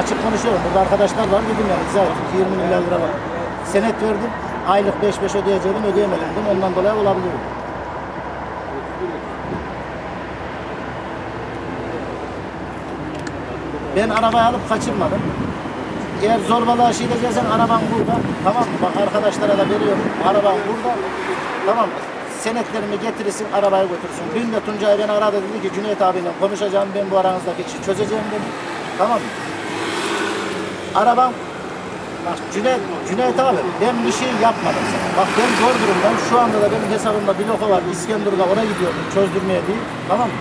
açık konuşuyorum. Burada arkadaşlar var dedim yani izah ettim. 20 milyar lira var. Senet verdim. Aylık 5-5 ödeyeceğim ödeyemedim dedim. Ondan dolayı olabilir. Ben arabayı alıp kaçırmadım. Eğer zorbalığa şey edeceksen araban burada. Tamam mı? Bak arkadaşlara da veriyorum. Araban burada. Tamam mı? Senetlerimi getirirsin, arabayı götürsün. Dün de Tuncay beni aradı dedi ki Cüneyt abiyle konuşacağım ben bu aranızdaki işi çözeceğim dedi. Tamam mı? Arabam Bak Cüneyt, Cüneyt abi ben bir şey yapmadım sana. Bak ben zor durumdayım. Şu anda da benim hesabımda bir loka var. İskenderun'a oraya gidiyordum çözdürmeye değil. Tamam mı?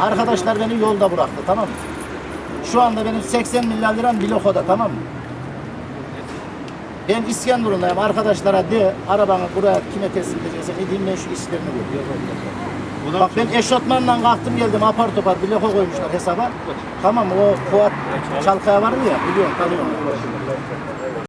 Arkadaşlar beni yolda bıraktı tamam mı? Şu anda benim 80 milyar liram bir lokoda tamam mı? Ben İskenderun'dayım. Arkadaşlara de arabanı buraya kime teslim edeceksen edeyim ben şu işlerini gör. Bak ben eşofmanla kalktım geldim apar topar bir loko koymuşlar hesaba. Tamam? O Fuat Çalkaya vardı ya biliyorum tanıyorum.